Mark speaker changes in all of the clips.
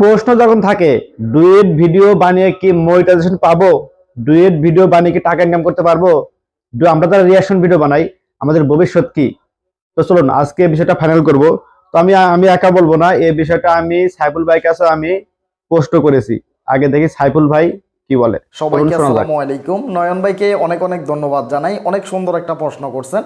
Speaker 1: প্রশ্ন যখন থাকে ডুয়েট ভিডিও বানিয়ে কি মনিটাইজেশন পাবো? ডুয়েট ভিডিও বানিয়ে কি টাকা ইনকাম করতে পারব? আমরা যারা রিয়াকশন ভিডিও বানাই আমাদের ভবিষ্যৎ কি? তো চলুন আজকে এই বিষয়টা ফাইনাল করব। তো আমি আমি একা বলব না এই বিষয়টা আমি সাইফুল ভাই কাছে আমি পোস্ট করেছি। আগে দেখি সাইফুল ভাই কি বলে।
Speaker 2: সবাইকে। আসসালামু আলাইকুম। নয়ন ভাইকে অনেক অনেক ধন্যবাদ জানাই। অনেক সুন্দর একটা প্রশ্ন করছেন।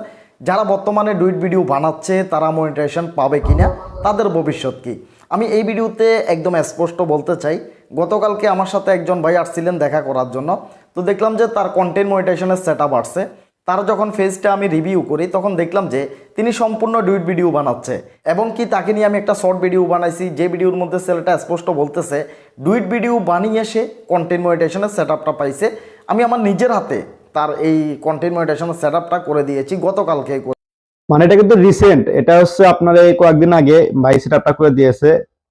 Speaker 2: যারা বর্তমানে ডুইট ভিডিও বানাচ্ছে তারা মনিটাইজেশন পাবে কিনা? তাদের ভবিষ্যৎ কি? আমি এই ভিডিওতে একদম স্পষ্ট বলতে চাই, গতকালকে আমার সাথে একজন ভাই আসছিলেন দেখা করার জন্য। তো দেখলাম যে তার কন্টেন্ট মনিটাইজেশনের সেট আপ আসছে তার যখন ফেজটা আমি রিভিউ করি, তখন দেখলাম যে তিনি সম্পূর্ণ ডুইট ভিডিও বানাচ্ছে। এবং কি তাকে নিয়ে আমি একটা শর্ট ভিডিও বানাইছি, যে ভিডিওর মধ্যে ছেলেটা স্পষ্ট বলতেছে ডুইট ভিডিও বানিয়ে সে কন্টেন্ট মনিটেশনের সেট আপটা পাইছে। আমি আমার নিজের হাতে তার এই কন্টেন্ট মনিটেশনের সেট আপটা করে দিয়েছি গতকালকে
Speaker 1: মানে এটা কিন্তু রিসেন্ট এটা হচ্ছে আপনার এই কয়েকদিন আগে ভাই সেটআপটা করে দিয়েছে।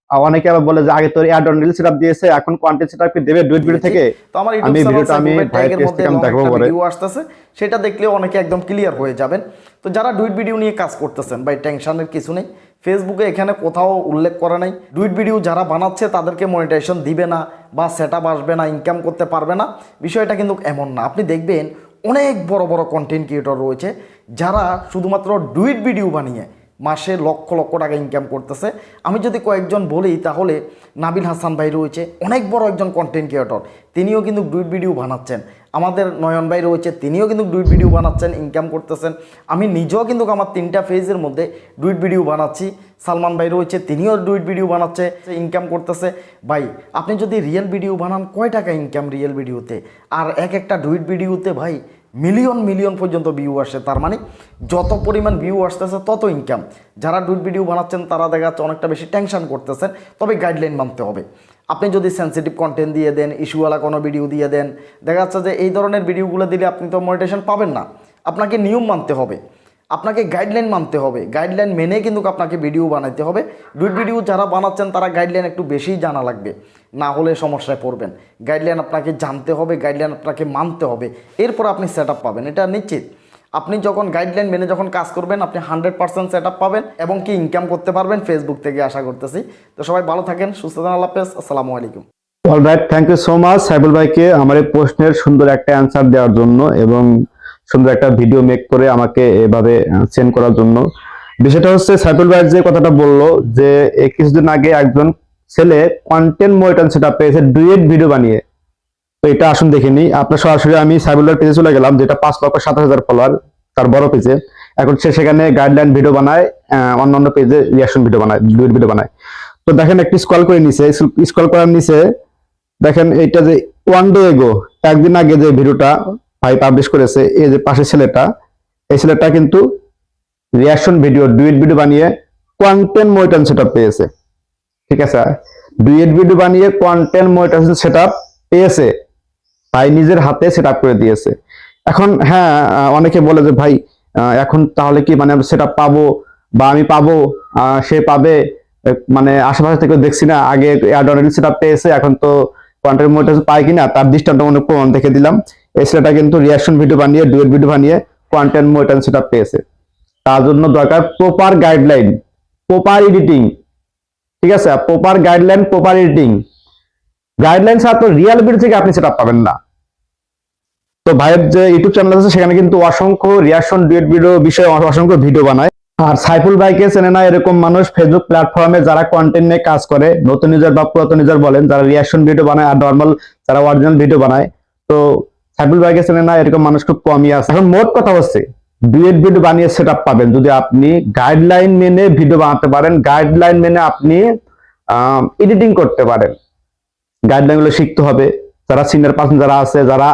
Speaker 1: অনেকে আবার বলে যে আগে তোর অ্যাড অন রিল সেটআপ দিয়েছে এখন কন্টেন্ট সেটআপ কি দেবে ডুইট ভিডিও থেকে?
Speaker 2: তো আমার
Speaker 1: আমি ভিডিওটা আমি ভাইয়ের পেজ থেকে আমি দেখাবো পরে।
Speaker 2: ভিডিও আসতেছে সেটা দেখলে অনেকে একদম ক্লিয়ার হয়ে যাবেন। তো যারা ডুইট ভিডিও নিয়ে কাজ করতেছেন ভাই টেনশনের কিছু নেই। ফেসবুকে এখানে কোথাও উল্লেখ করা নাই। ডুইট ভিডিও যারা বানাচ্ছে তাদেরকে মনিটাইজেশন দিবে না বা সেট আসবে না ইনকাম করতে পারবে না। বিষয়টা কিন্তু এমন না। আপনি দেখবেন অনেক বড় বড় কন্টেন্ট ক্রিয়েটর রয়েছে, যারা শুধুমাত্র ডুইট ভিডিও বানিয়ে মাসে লক্ষ লক্ষ টাকা ইনকাম করতেছে। আমি যদি কয়েকজন বলি, তাহলে নাবিল হাসান ভাই রয়েছে, অনেক বড় একজন কন্টেন্ট ক্রিয়েটর তিনিও কিন্তু ডুইট ভিডিও বানাচ্ছেন। আমাদের নয়ন ভাই রয়েছে, তিনিও কিন্তু ডুইট ভিডিও বানাচ্ছেন ইনকাম করতেছেন। আমি নিজেও কিন্তু আমার তিনটা ফেজের মধ্যে ডুইট ভিডিও বানাচ্ছি। সালমান ভাই রয়েছে, তিনিও ডুইট ভিডিও বানাচ্ছে ইনকাম করতেছে। ভাই, আপনি যদি রিয়েল ভিডিও বানান, কয় টাকা ইনকাম রিয়েল ভিডিওতে আর এক একটা ডুইট ভিডিওতে ভাই মিলিয়ন মিলিয়ন পর্যন্ত ভিউ আসে। তার মানে যত পরিমাণ ভিউ আসতেছে, তত ইনকাম যারা ডুট ভিডিও বানাচ্ছেন, তারা দেখা যাচ্ছে অনেকটা বেশি টেনশন করতেছেন। তবে গাইডলাইন মানতে হবে। আপনি যদি সেন্সিটিভ কন্টেন্ট দিয়ে দেন ইস্যুওয়ালা কোনো ভিডিও দিয়ে দেন, দেখা যাচ্ছে যে এই ধরনের ভিডিওগুলো দিলে আপনি তো মনিটেশন পাবেন না। আপনাকে নিয়ম মানতে হবে। আপনাকে গাইডলাইন মানতে হবে। গাইডলাইন মেনে কিন্তু আপনাকে ভিডিও বানাইতে হবে। ডুইট ভিডিও যারা বানাচ্ছেন, তারা গাইডলাইন একটু বেশিই জানা লাগবে। না হলে সমস্যায় পড়বেন। গাইডলাইন আপনাকে জানতে হবে গাইডলাইন আপনাকে মানতে হবে। এরপর আপনি সেট পাবেন। এটা নিশ্চিত। আপনি যখন গাইডলাইন মেনে যখন কাজ করবেন, আপনি হান্ড্রেড পার্সেন্ট সেট পাবেন এবং কি ইনকাম করতে পারবেন ফেসবুক থেকে আশা করতেছি। তো সবাই ভালো থাকেন, সুস্থ থাকেন, আল্লাহ হাফেজ। আসসালামু আলাইকুম।
Speaker 1: Alright thank you so much Saibul ভাইকে। আমার এই প্রশ্নের সুন্দর একটা অ্যান্সার দেওয়ার জন্য এবং সুন্দর একটা ভিডিও মেক করে আমাকে এভাবে সেন্ড করার জন্য। বিষয়টা হচ্ছে সাইবুল ভাই যে কথাটা বলল যে কিছুদিন আগে একজন ছেলে কন্টেন্ট মনিটর সেটা পেয়েছে ডুয়েট ভিডিও বানিয়ে। তো এটা আসুন দেখে নিই। আপনার সরাসরি আমি সাইবুল ভাইয়ের পেজে চলে গেলাম যেটা পাঁচ লক্ষ সাতাশ হাজার ফলোয়ার তার বড় পেজে এখন সে সেখানে গাইডলাইন ভিডিও বানায় আহ, অন্যান্য পেজে রিয়াকশন ভিডিও বানায় ডুয়েট ভিডিও বানায়। তো দেখেন একটি স্কল করে নিছে স্কল করার নিচে দেখেন এইটা যে ওয়ান ডে এগো একদিন আগে যে ভিডিওটা ভাই পাবলিশ করেছে, এই যে পাশে ছেলেটা, এই ছেলেটা কিন্তু রিয়াকশন ভিডিও ডুয়েট ভিডিও বানিয়ে কন্টেন্ট মনিটন সেটআপ পেয়েছে। ঠিক আছে? ডুয়েট ভিডিও বানিয়ে কন্টেন্ট মনিটন সেটআপ পেয়েছে। ভাই নিজের হাতে সেটআপ করে দিয়েছে। এখন হ্যাঁ অনেকে বলে যে ভাই এখন তাহলে কি মানে সেটআপ পাবো বা আমি পাবো? সে পাবে? মানে আশেপাশে থেকে দেখছি না। আগে অ্যাডন সেটআপ পেয়েছে, এখন তো কন্টেন্ট মনিটর পায় কিনা? তার দৃষ্টান্তমূলক প্রমাণ দেখে দিলাম। এই ছেলেটা কিন্তু রিয়াকশন ভিডিও বানিয়ে ডুয়েট ভিডিও বানিয়ে কন্টেন্ট মনিটর সেটআপ পেয়েছে। তার জন্য দরকার প্রপার গাইডলাইন প্রপার এডিটিং ঠিক আছে? Proper guideline proper editing guideline ছাড়া তো রিয়েল ভিডিও থেকে আপনি সেটা পাবেন না। তো ভাইয়ের যে ইউটিউব চ্যানেল আছে, সেখানে কিন্তু অসংখ্য রিয়াকশন ডুয়েট ভিডিও বিষয়ে অসংখ্য ভিডিও বানায়। আর সাইফুল ভাইকে চেনে না এরকম মানুষ ফেসবুক প্ল্যাটফর্মে যারা কন্টেন্ট নিয়ে কাজ করে, নতুন ইউজার বা পুরাতন ইউজার বলেন, যারা রিয়াকশন ভিডিও বানায় আর নর্মাল যারা অরিজিনাল ভিডিও বানায়। তো সাইফুল ভাইকে চেনে না, এরকম মানুষ খুব কমই আছে। এখন মোট কথা হচ্ছে ডুয়েট ভিডিও বানিয়ে সেট পাবেন। যদি আপনি গাইডলাইন মেনে ভিডিও বানাতে পারেন গাইডলাইন মেনে আপনি এডিটিং করতে পারেন। গাইডলাইনগুলো শিখতে হবে। যারা সিনিয়র পার্সন যারা আছে, যারা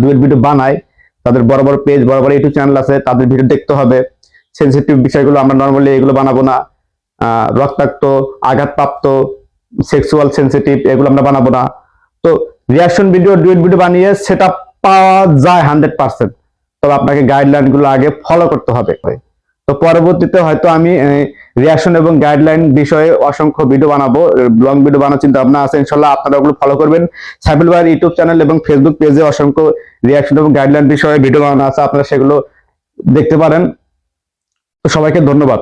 Speaker 1: ডুয়েট ভিডিও বানায়, তাদের বড় বড় পেজ বড় বড় ইউটিউব চ্যানেল আছে, তাদের ভিডিও দেখতে হবে। সেন্সিটিভ বিষয়গুলো আমরা নর্মালি এগুলো বানাবো না। রক্তাক্ত, আঘাতপ্রাপ্ত সেক্সুয়াল সেন্সিটিভ এগুলো আমরা বানাবো না। তো রিয়াকশন ভিডিও ডুয়েট ভিডিও বানিয়ে সেটা পাওয়া যায় হান্ড্রেড পার্সেন্ট তবে আপনাকে গাইডলাইনগুলো আগে ফলো করতে হবে। তো পরবর্তীতে হয়তো আমি রিয়াকশন এবং গাইডলাইন বিষয়ে অসংখ্য ভিডিও বানাবো লং ভিডিও বানানোর চিন্তা ভাবনা আছে, ইনশাল্লাহ আপনারা ওগুলো ফলো করবেন। সাইফুল ভাইয়ের ইউটিউব চ্যানেল এবং ফেসবুক পেজে অসংখ্য রিয়াকশন এবং গাইডলাইন বিষয়ে ভিডিও বানানো আছে, আপনারা সেগুলো দেখতে পারেন। তো সবাইকে ধন্যবাদ।